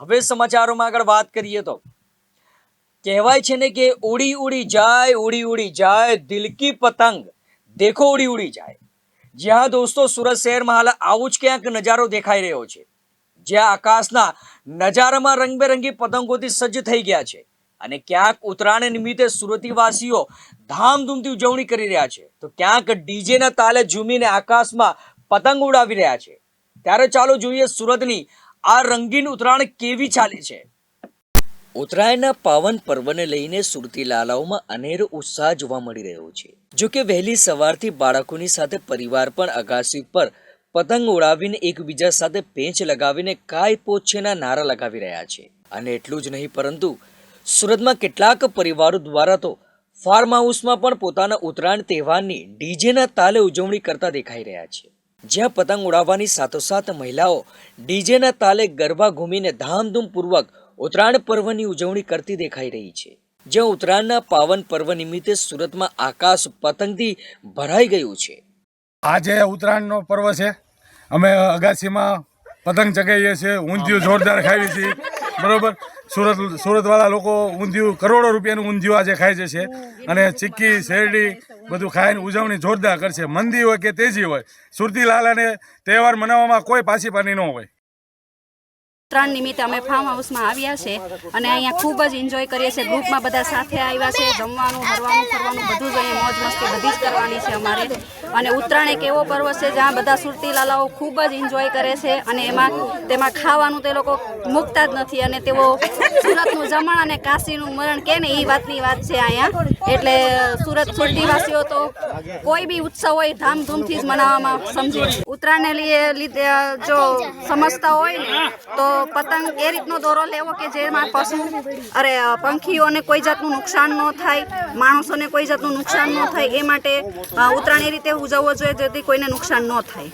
હવે સમાચારોમાં આગળ વાત કરીએ તો. કહેવાય છે ને કે ઉડી ઉડી જાય, ઉડી ઉડી જાય દિલકી પતંગ. દેખો ઉડી ઉડી જાય. જ્યાં દોસ્તો, સુરત શહેરમાં હાલ આવું જ ક્યાંક નજારો દેખાઈ રહ્યો છે. જ્યાં આકાશના નજારામાં રંગબેરંગી પતંગોથી સજ્જ થઈ ગયા છે. અને ક્યાંક ઉત્તરાયણ નિમિત્તે સુરતીવાસીઓ ધામધૂમથી ઉજવણી કરી રહ્યા છે. તો ક્યાંક ડીજેના તાલે ઝૂમીને આકાશમાં પતંગ ઉડાવી રહ્યા છે. ત્યારે ચાલો જોઈએ સુરતની આ રંગીન ઉત્તરાયણ કેવી ચાલે છે? ઉત્તરાયણના પાવન પર્વને લઈને સુરતી લાલાઓમાં અનેરો ઉત્સાહ જોવા મળી રહ્યો છે. જો કે વહેલી સવારથી બાળકોની સાથે પરિવાર પણ અગાસી પર પતંગ ઉડાવીને એકબીજા સાથે પેંચ લગાવીને કાય પોછેના નારા લગાવી રહ્યા છે. અને એટલું જ નહીં, પરંતુ સુરતમાં કેટલાક પરિવારો દ્વારા તો ફાર્મ હાઉસમાં પણ પોતાના ઉત્તરાયણ તહેવારની ડીજેના તાલે ઉજવણી કરતા દેખાઈ રહ્યા છે. જ્યાં પતંગ ઉડાવવાની સાથોસાથ મહિલાઓ ડીજેના તાલે ગરબા ઘૂમીને ધામધૂમપૂર્વક ઉત્તરાયણ પર્વની ઉજવણી કરતી દેખાઈ રહી છે. જ્યાં ઉત્તરાયણના પાવન પર્વ નિમિત્તે સુરતમાં આકાશ પતંગથી ભરાઈ ગયું છે. આજે ઉત્તરાયણનો પર્વ છે. અમે અગાસીમાં પતંગ ચગાવીએ છીએ, ઊંધિયું જોરદાર ખાઈએ છીએ બરોબર? સુરત સુરતવાળા લોકો ઊંધિયું, કરોડો રૂપિયાનું ઊંધિયું આજે ખાય છે અને ચીક્કી, શેરડી બધું ખાઈને ઉજવણી જોરદાર કરશે. મંદી હોય કે તેજી હોય સુરતી લાલાને તહેવાર મનાવવામાં કોઈ પાછી પાની ન હોય. ત્રણ નિમિત્તે અમે ફાર્મ હાઉસમાં આવ્યા છે અને અહીંયા ખૂબ જ એન્જોય કરીએ છીએ. ગ્રુપમાં બધા સાથે આવ્યા છે, જમવાનું, હરવાનું, ફરવાનું, બધું જ અહીંયા મોજ મસ્તી બધી જ કરવાની છે અમારે. અને ઉત્તરાયણ એક એવો પર્વ છે જ્યાં બધા સુરતી લાલાઓ ખૂબ જ એન્જોય કરે છે અને એમાં તેમાં ખાવાનું તે લોકો મૂકતા જ નથી અને તેઓ સુરતનું જમણ અને કાશીનું મરણ કે ને એ વાતની વાત છે અહીંયા. એટલે સુરત સુરતીવાસીઓ તો કોઈ બી ઉત્સવ હોય ધામધૂમથી જ મનાવવામાં સમજે. ઉત્તરાયણને લીધે જો સમજતા હોય ને, તો પતંગ એ રીતનો દોરો લેવો કે જેમાં પશુ અરે પંખીઓને કોઈ જાતનું નુકસાન ન થાય, માણસોને કોઈ જાતનું નુકસાન ન થાય, એ માટે ઉત્તરાયણ એ રીતે ઉજવવો જોઈએ જેથી કોઈને નુકસાન ન થાય.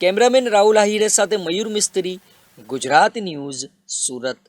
કેમેરામેન રાહુલ આહિરે સાથે મયુર મિસ્ત્રી, ગુજરાત ન્યૂઝ, સુરત.